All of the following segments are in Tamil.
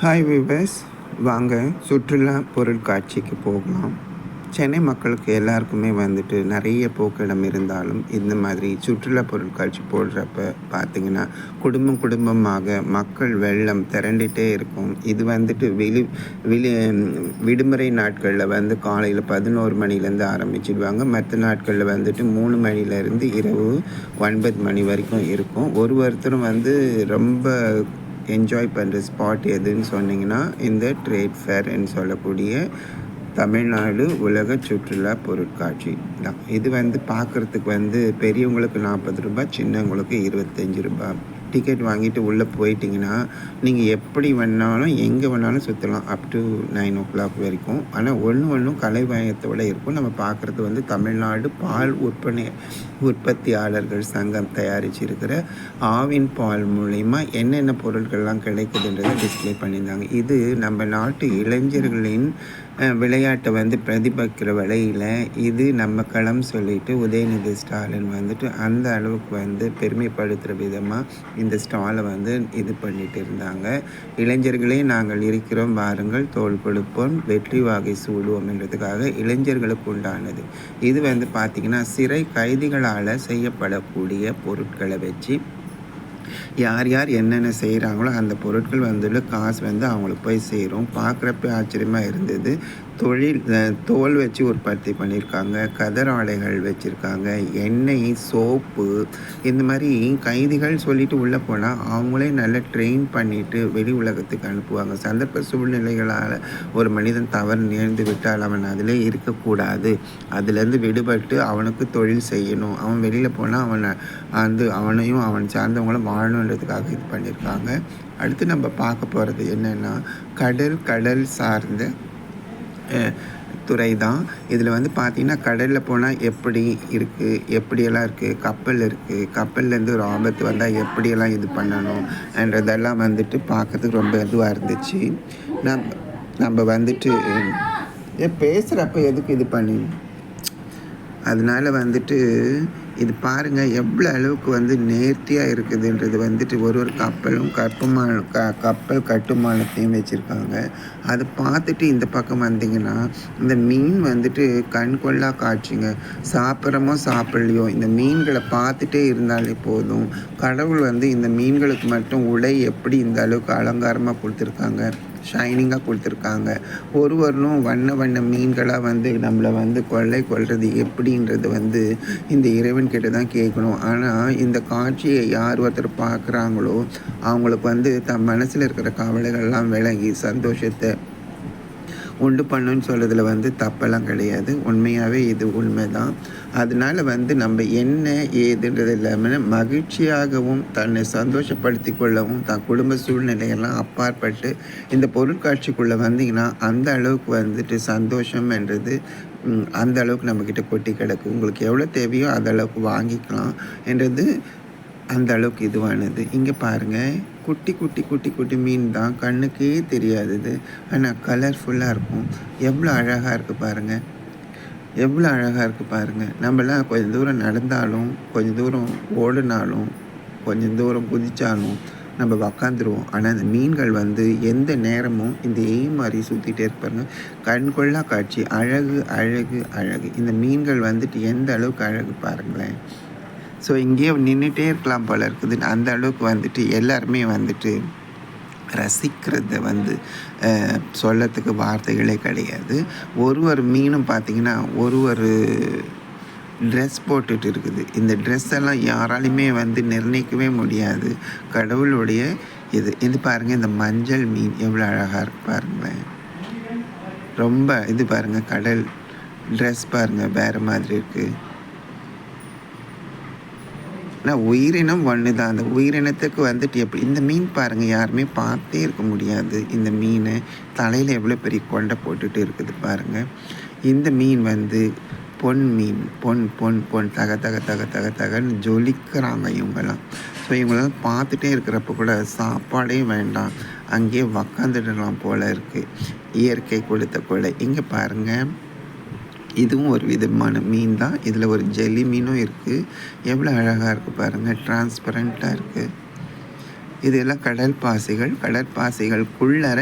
ஹாய் விவர்ஸ் வாங்க சுற்றுலா பொருட்காட்சிக்கு போகலாம். சென்னை மக்களுக்கு எல்லாருக்குமே வந்துட்டு நிறைய போக்கிடம் இருந்தாலும் இந்த மாதிரி சுற்றுலா பொருட்காட்சி போடுறப்ப பார்த்திங்கன்னா குடும்பம் குடும்பமாக மக்கள் வெள்ளம் திரண்டுட்டே இருக்கும். இது வந்துட்டு வெளி வெளி விடுமுறை நாட்களில் வந்து காலையில் பதினோரு மணிலேருந்து ஆரம்பிச்சிடுவாங்க. மற்ற நாட்களில் வந்துட்டு மூணு மணிலேருந்து இரவு ஒன்பது மணி வரைக்கும் இருக்கும். ஒரு ஒருத்தரும் வந்து ரொம்ப என்ஜாய் பண்ணுற ஸ்பாட் எதுன்னு சொன்னீங்கன்னா இந்த ட்ரேட் ஃபேர்ன்னு சொல்லக்கூடிய தமிழ்நாடு உலக சுற்றுலா பொருட்காட்சி. தான் இது வந்து பார்க்குறதுக்கு வந்து பெரியவங்களுக்கு நாற்பது ரூபாய் சின்னவங்களுக்கு இருபத்தஞ்சி ரூபாய். டிக்கெட் வாங்கிட்டு உள்ளே போயிட்டிங்கன்னா நீங்கள் எப்படி வேணாலும் எங்கே வேணாலும் சுற்றலாம் up to nine o'clock வரைக்கும் ஆனால் ஒன்று ஒன்றும் கலைவாயத்தோடு இருக்கும். நம்ம பார்க்குறது வந்து தமிழ்நாடு பால் உற்பனை உற்பத்தியாளர்கள் சங்கம் தயாரிச்சிருக்கிற ஆவின் பால் மூலயமா என்னென்ன பொருட்கள்லாம் கிடைக்குதுன்றதை டிஸ்பிளே பண்ணியிருந்தாங்க. இது நம்ம நாட்டு இளைஞர்களின் விளையாட்டை வந்து பிரதிபலிக்கிற வழியில் இது நம்ம களம் சொல்லிட்டு உதயநிதி ஸ்டாலின் வந்துட்டு அந்த அளவுக்கு வந்து பெருமைப்படுத்துகிற விதமாக இந்த ஸ்டாலை வந்து இது பண்ணிட்டு இருந்தாங்க. இளைஞர்களே நாங்கள் இருக்கிறோம். வாருங்கள் தோல் கொடுப்போம் வெற்றி வாகை சூடுவோம் என்றதுக்காக இளைஞர்களுக்கு உண்டானது. இது வந்து பார்த்திங்கன்னா சிறை கைதிகளால் செய்யப்படக்கூடிய பொருட்களை வச்சு யார் யார் என்னென்ன செய்கிறாங்களோ அந்த பொருட்கள் வந்துள்ள காசு வந்து அவங்களுக்கு போய் சேரும். பார்க்குறப்ப ஆச்சரியமாக இருந்தது. தொழில் தோல் வச்சு உற்பத்தி பண்ணியிருக்காங்க கதர் ஆடைகள் வச்சுருக்காங்க எண்ணெய் சோப்பு இந்த மாதிரி கைதிகள் சொல்லிட்டு உள்ளே போனால் அவங்களே நல்லா ட்ரெயின் பண்ணிவிட்டு வெளி உலகத்துக்கு அனுப்புவாங்க. சந்தர்ப்ப சூழ்நிலைகளால் ஒரு மனிதன் தவறு நேர்ந்து விட்டால் அவன் அதிலே இருக்கக்கூடாது. அதுலேருந்து விடுபட்டு அவனுக்கு தொழில் செய்யணும். அவன் வெளியில் போனால் அவனை வந்து அவனையும் அவன் சார்ந்தவங்களும் வாழணுன்றதுக்காக இது பண்ணியிருக்காங்க. அடுத்து நம்ம பார்க்க போகிறது என்னென்னா கடல் கடல் சார்ந்த துறை தான் இதில் வந்து பார்த்திங்கன்னா கடலில் போனால் எப்படி இருக்குது எப்படியெல்லாம் இருக்குது கப்பல் இருக்குது கப்பல்லேருந்து ஒரு ஆபத்து வந்தால் எப்படியெல்லாம் இது பண்ணணும் என்றதெல்லாம் வந்துட்டு பார்க்கறதுக்கு ரொம்ப இதுவாக இருந்துச்சு. நம் நம்ம வந்துட்டு ஏன் பேசுகிறப்ப எதுக்கு இது பண்ணி? அதனால் வந்துட்டு இது பாருங்கள் எவ்வளோ அளவுக்கு வந்து நேர்த்தியாக இருக்குதுன்றது வந்துட்டு ஒரு ஒரு கப்பலும் கட்டுமான க கப்பல் கட்டுமானத்தையும் வச்சுருக்காங்க. அதை பார்த்துட்டு இந்த பக்கம் வந்தீங்கன்னா இந்த மீன் வந்துட்டு கண் கொள்ளா காட்சிங்க. சாப்பிட்றமோ சாப்பிட்லையோ இந்த மீன்களை பார்த்துட்டே இருந்தாலே போதும். கடவுள் வந்து இந்த மீன்களுக்கு மட்டும் உடை எப்படி இந்த அளவுக்கு அலங்காரமாக கொடுத்துருக்காங்க. ஷைனிங்காக கொடுத்துருக்காங்க. ஒருவரும் வண்ண வண்ண மீன்களாக வந்து நம்மளை வந்து கொள்ளை கொள்வது எப்படின்றது வந்து இந்த இறைவன் கிட்ட தான் கேட்கணும். ஆனால் இந்த காட்சியை யார் ஒருத்தர் பார்க்குறாங்களோ அவங்களுக்கு வந்து தம் மனசில் இருக்கிற கவலைகள்லாம் விலகி சந்தோஷத்தை உண்டு பண்ணுன்னு சொல்கிறதுல வந்து தப்பெல்லாம் கிடையாது. உண்மையாகவே இது உண்மை தான் அதனால் வந்து நம்ம என்ன ஏதுன்றது இல்லாமல் மகிழ்ச்சியாகவும் தன்னை சந்தோஷப்படுத்தி கொள்ளவும் தன் குடும்ப சூழ்நிலையெல்லாம் அப்பாற்பட்டு இந்த பொருட்காட்சிக்குள்ளே வந்தீங்கன்னா அந்த அளவுக்கு வந்துட்டு சந்தோஷம் என்றது அந்த அளவுக்கு நம்மக்கிட்ட கொட்டி கிடக்கு. உங்களுக்கு எவ்வளோ தேவையோ அந்த அளவுக்கு வாங்கிக்கலாம் என்றது அந்த அளவுக்கு இதுவானது. இங்கே பாருங்கள் குட்டி குட்டி குட்டி குட்டி மீன் தான் கண்ணுக்கே தெரியாதது ஆனால் கலர்ஃபுல்லாக இருக்கும். எவ்வளோ அழகாக இருக்குது பாருங்கள் எவ்வளோ அழகாக இருக்குது பாருங்கள் நம்மளாம் கொஞ்சம் தூரம் நடந்தாலும் கொஞ்சம் தூரம் ஓடினாலும் கொஞ்சம் தூரம் குதித்தாலும் நம்ம உக்காந்துருவோம். ஆனால் அந்த மீன்கள் வந்து எந்த நேரமும் இந்த ஏ மாதிரி சுற்றிட்டே இருப்பாருங்க கண்கொள்ளா காட்சி. அழகு அழகு அழகு. இந்த மீன்கள் வந்துட்டு எந்த அளவுக்கு அழகு பாருங்களேன். ஸோ இங்கேயே நின்றுட்டே இருக்கலாம் போல் இருக்குது. அந்த அளவுக்கு வந்துட்டு எல்லாருமே வந்துட்டு ரசிக்கிறத வந்து சொல்லத்துக்கு வார்த்தைகளே கிடையாது. ஒரு ஒரு மீனும் பார்த்திங்கன்னா ஒரு ஒரு ட்ரெஸ் போட்டுட்டு இருக்குது. இந்த ட்ரெஸ் எல்லாம் யாராலையுமே வந்து நிர்ணயிக்கவே முடியாது. கடவுளுடைய இது. இது பாருங்கள் இந்த மஞ்சள் மீன் எவ்வளோ அழகாக இருக்கு பாருங்களேன். ரொம்ப இது பாருங்கள் கடல் ட்ரெஸ் பாருங்கள் வேறு மாதிரி இருக்குது ஆனால் உயிரினம் ஒன்று தான் அந்த உயிரினத்துக்கு வந்துட்டு எப்படி இந்த மீன் பாருங்கள் யாருமே பார்த்தே இருக்க முடியாது. இந்த மீன் தலையில் எவ்வளோ பெரிய கொண்டை போட்டுட்டு இருக்குது பாருங்கள் இந்த மீன் வந்து பொன் மீன் பொன் பொன் பொன் தக தக தக தக தகன்னு ஜொலிக்கிறாங்க இவங்கெல்லாம். ஸோ இவங்களாம் பார்த்துட்டே இருக்கிறப்ப கூட சாப்பாடே வேண்டாம். அங்கேயே உக்காந்துடலாம் போல் இருக்குது இயற்கை கொடுத்த கொலை. இங்கே பாருங்கள் இதுவும் ஒரு விதமான மீன் தான். இதில் ஒரு ஜெல்லி மீனும் இருக்குது எவ்வளோ அழகாக இருக்குது பாருங்கள் டிரான்ஸ்பரண்ட்டாக இருக்குது இதெல்லாம் கடற்பாசிகள் பாசிகள்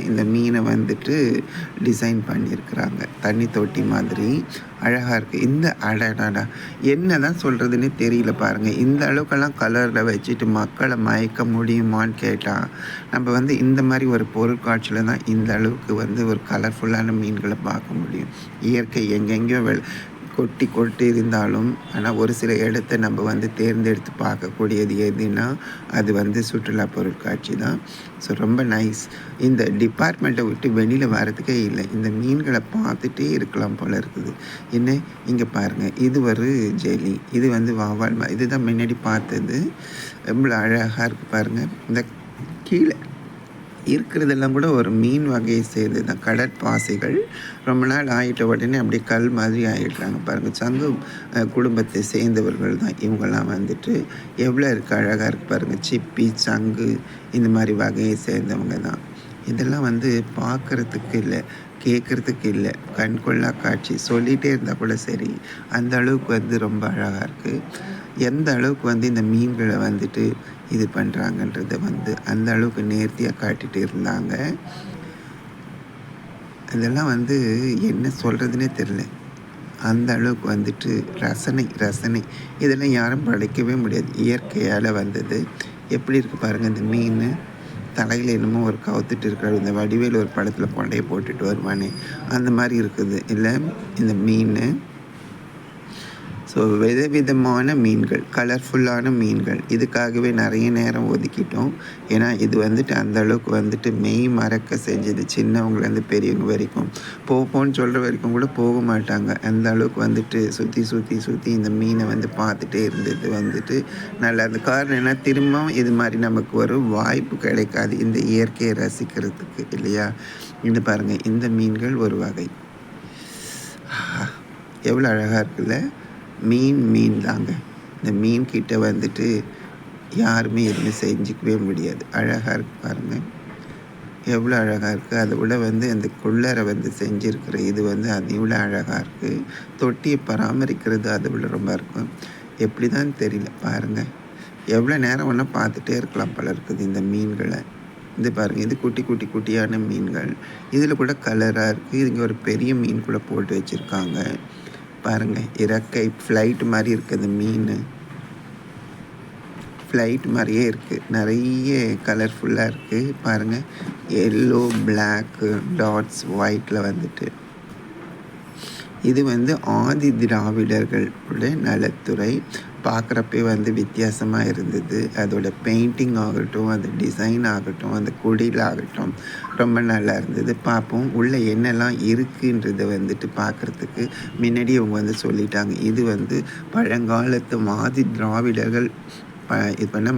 இந்த மீனை வந்துட்டு டிசைன் பண்ணியிருக்கிறாங்க. தண்ணி தொட்டி மாதிரி அழகாக இருக்குது இந்த அடடா என்ன தான் சொல்கிறதுனே தெரியல பாருங்கள் இந்த அளவுக்கெல்லாம் கலரில் வச்சுட்டு மக்களை மயக்க முடியுமான்னு கேட்டால் நம்ம வந்து இந்த மாதிரி ஒரு பொருட்காட்சியில் தான் இந்த அளவுக்கு வந்து ஒரு கலர்ஃபுல்லான மீன்களை பார்க்க முடியும். இயற்கை எங்கெங்கேயோ கொட்டி கொட்டி இருந்தாலும் ஆனால் ஒரு சில இடத்த நம்ம வந்து தேர்ந்தெடுத்து பார்க்கக்கூடியது எதுனா அது வந்து சுற்றுலா பொருட்காட்சி தான். ஸோ ரொம்ப நைஸ் இந்த டிபார்ட்மெண்ட்டை விட்டு வெளியில் வரதுக்கே இல்லை. இந்த மீன்களை பார்த்துட்டே இருக்கலாம் போல் இருக்குது. என்ன? இங்கே பாருங்கள் இது ஒரு ஜெலி இது வந்து வாவால் இதுதான் முன்னாடி பார்த்தது. எவ்வளோ அழகாக இருக்குது பாருங்கள் இந்த கீழே இருக்கிறதெல்லாம் கூட ஒரு மீன் வகையை சேர்ந்து தான். கடற்பாசிகள் ரொம்ப நாள் ஆகிட்ட உடனே அப்படியே கல் மாதிரி ஆகிடுறாங்க பாருங்கள் சங்கு குடும்பத்தை சேர்ந்தவர்கள் தான் இவங்கெல்லாம் வந்துட்டு எவ்வளோ இருக்குது அழகாக இருக்குது பாருங்கள் சிப்பி சங்கு இந்த மாதிரி வகையை சேர்ந்தவங்க தான். இதெல்லாம் வந்து பார்க்குறதுக்கு இல்லை கேட்குறதுக்கு இல்லை. கண்கொள்ளா காட்சி சொல்லிகிட்டே இருந்தால் கூட சரி. அந்த அளவுக்கு வந்து ரொம்ப அழகாக இருக்குது எந்த அளவுக்கு வந்து இந்த மீன்களை வந்துட்டு இது பண்ணுறாங்கன்றத வந்து அந்த அளவுக்கு நேர்த்தியாக காட்டிகிட்டு இருந்தாங்க. இதெல்லாம் வந்து என்ன சொல்கிறதுனே தெரில அந்த அளவுக்கு வந்துட்டு ரசனை ரசனை. இதெல்லாம் யாரும் படைக்கவே முடியாது. இயற்கையால் வந்தது. எப்படி இருக்குது பாருங்கள் இந்த மீன். தலையில் என்னமோ ஒரு கவுத்துட்டு இருக்காரு. இந்த வடிவேல் ஒரு படத்தில் கொண்டையை போட்டுட்டு வருவானே. அந்த மாதிரி இருக்குது. இல்லை இந்த மீன். ஸோ விதவிதமான மீன்கள் கலர்ஃபுல்லான மீன்கள். இதுக்காகவே நிறைய நேரம் ஒதுக்கிட்டோம். ஏன்னா இது வந்துட்டு அந்த அளவுக்கு வந்துட்டு மெய் மறக்க செஞ்சது சின்னவங்கலேருந்து பெரியவங்க வரைக்கும். போப்போன்னு சொல்கிற வரைக்கும் கூட போக மாட்டாங்க. அந்த அளவுக்கு வந்துட்டு சுற்றி சுற்றி சுற்றி இந்த மீனை வந்து பார்த்துட்டே இருந்தது வந்துட்டு நல்லா அந்த காரணம் என்ன? திரும்பவும் இது மாதிரி நமக்கு ஒரு வாய்ப்பு கிடைக்காது. இந்த இயற்கையை ரசிக்கிறதுக்கு இல்லையா? இந்த பாருங்கள் இந்த மீன்கள் ஒரு வகை. எவ்வளோ அழகாக இருக்குல்ல? மீன் மீன் தாங்க. இந்த மீன் கிட்ட வந்துட்டு யாருமே எதுவுமே செஞ்சுக்கவே முடியாது. அழகாக இருக்கு பாருங்கள் எவ்வளோ அழகாக இருக்குது அதை விட வந்து அந்த குள்ளரை வந்து செஞ்சுருக்கிற இது வந்து அதை விட அழகாக இருக்குது தொட்டியை பராமரிக்கிறது அதை விட ரொம்ப இருக்கும். எப்படி தான் தெரியல பாருங்கள் எவ்வளோ நேரம் வேணால் பார்த்துட்டே இருக்கலாம் பல இருக்குது இந்த மீன்களை. இது பாருங்கள் இது குட்டி குட்டி குட்டியான மீன்கள். இதில் கூட கலராக இருக்குது இங்கே ஒரு பெரிய மீன் கூட போட்டு வச்சுருக்காங்க. பாருங்கள் இறக்கை ஃப்ளைட் மாதிரி இருக்குது மீன். ஃப்ளைட் மாதிரியே இருக்குது நிறைய கலர்ஃபுல்லாக இருக்குது பாருங்கள் எல்லோ பிளாக்கு டாட்ஸ் ஒயிட்டில் வந்துட்டு. இது வந்து ஆதி திராவிடர்களுடைய நலத்துறை. பார்க்குறப்பே வந்து வித்தியாசமாக இருந்தது. அதோட பெயிண்டிங் ஆகட்டும் அந்த டிசைன் ஆகட்டும் அந்த குடியில் ஆகட்டும் ரொம்ப நல்லா இருந்தது. பார்ப்போம் உள்ளே என்னெல்லாம் இருக்குன்றதை வந்துட்டு பார்க்குறதுக்கு முன்னாடி அவங்க வந்து சொல்லிட்டாங்க. இது வந்து பழங்காலத்து ஆதி திராவிடர்கள் இது பண்ண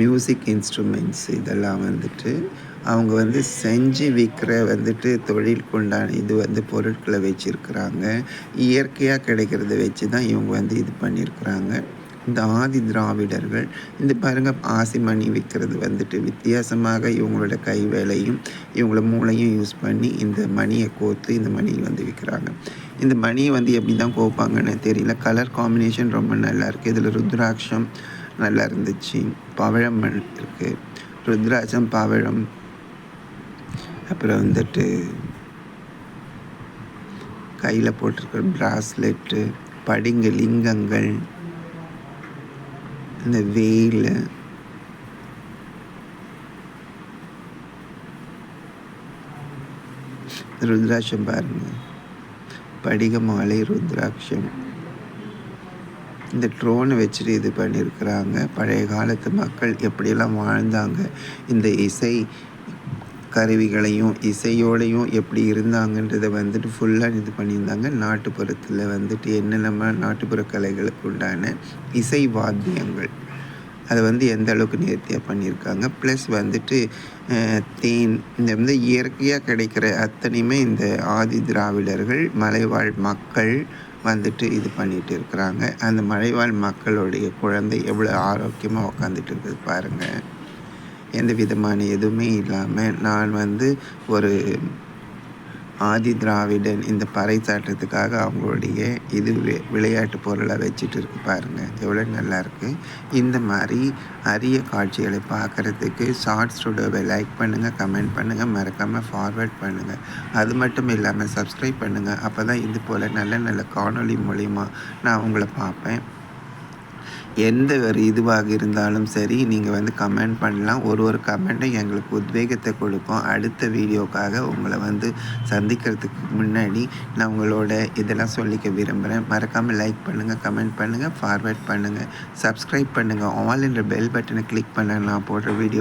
மியூசிக் இன்ஸ்ட்ருமெண்ட்ஸ் இதெல்லாம் வந்துட்டு அவங்க வந்து செஞ்சு விற்கிற வந்துட்டு தொழிலுக்கு உண்டான இது வந்து பொருட்களை வச்சுருக்குறாங்க. இயற்கையாக கிடைக்கிறத வச்சு தான் இவங்க வந்து இது பண்ணியிருக்கிறாங்க இந்த ஆதி திராவிடர்கள் இந்த பாருங்கள் ஆசிமணி விற்கிறது வந்துட்டு வித்தியாசமாக இவங்களோட கை வேலையும் இவங்களோட மூளையும் யூஸ் பண்ணி இந்த மணியை கோர்த்து இந்த மணியை வந்து விற்கிறாங்க இந்த மணியை வந்து எப்படி தான் கோப்பாங்கன்னு தெரியல. கலர் காம்பினேஷன் ரொம்ப நல்லா இருக்குது இதில் ருத்ராட்சம் நல்லா இருந்துச்சு. பவழம் இருக்குது ருத்ராட்சம் பவழம் அப்புறம் வந்துட்டு கையில் போட்டிருக்கிற ப்ராஸ்லெட்டு படிங்க லிங்கங்கள் இந்த வெயில். ருத்ராட்சம் பாருங்கள் படிக மாலை ருத்ராட்சம். இந்த ட்ரோனை வச்சுட்டு இது பண்ணியிருக்கிறாங்க பழைய காலத்து மக்கள் எப்படியெல்லாம் வாழ்ந்தாங்க. இந்த இசை கருவிகளையும் இசையோடையும் எப்படி இருந்தாங்கன்றதை வந்துட்டு ஃபுல்லாக இது பண்ணியிருந்தாங்க. நாட்டுப்புறத்தில் வந்துட்டு என்னென்ன நாட்டுப்புற கலைகளுக்கு உண்டான இசை வாத்தியங்கள். அதை வந்து எந்த அளவுக்கு நேர்த்தியாக பண்ணியிருக்காங்க. ப்ளஸ் வந்துட்டு தேன் இந்த வந்து இயற்கையாக கிடைக்கிற அத்தனையுமே இந்த ஆதி திராவிடர்கள் மலைவாழ் மக்கள் வந்துட்டு இது பண்ணிகிட்டு இருக்கிறாங்க. அந்த மலைவாழ் மக்களுடைய குழந்தை எவ்வளோ ஆரோக்கியமாக உக்காந்துட்டு இருக்குது பாருங்கள் எந்த விதமான எதுவுமே இல்லாமல் நான் வந்து ஒரு ஆதி திராவிடன் இந்த பறைசாற்றத்துக்காக அவங்களுடைய இது வி- விளையாட்டு பொருளை வச்சுட்டு இருக்கு பாருங்கள் எவ்வளோ நல்லாயிருக்கு. இந்த மாதிரி அரிய காட்சிகளை பார்க்குறதுக்கு ஷார்ட்ஸ் ஸ்டுடியோவை லைக் பண்ணுங்கள் கமெண்ட் பண்ணுங்கள் மறக்காமல் ஃபார்வேர்ட் பண்ணுங்கள் அது மட்டும் இல்லாமல் சப்ஸ்கிரைப் பண்ணுங்கள் அப்போ தான் இது போல் நல்ல நல்ல காணொளி மூலிமா நான் உங்களை பார்ப்பேன். எந்த ஒரு இதுவாக இருந்தாலும் சரி நீங்கள் வந்து கமெண்ட் பண்ணலாம். ஒரு ஒரு கமெண்ட்டும் எங்களுக்கு உத்வேகத்தை கொடுக்கும். அடுத்த வீடியோக்காக உங்களை வந்து சந்திக்கிறதுக்கு முன்னாடி நான் உங்களோட இதெல்லாம் சொல்லிக்க விரும்புகிறேன் மறக்காமல் லைக் பண்ணுங்கள் கமெண்ட் பண்ணுங்கள் ஃபார்வேர்ட் பண்ணுங்கள் சப்ஸ்கிரைப் பண்ணுங்கள் ஆல் என்ற பெல் பட்டனை கிளிக் பண்ண நான் போடுற வீடியோ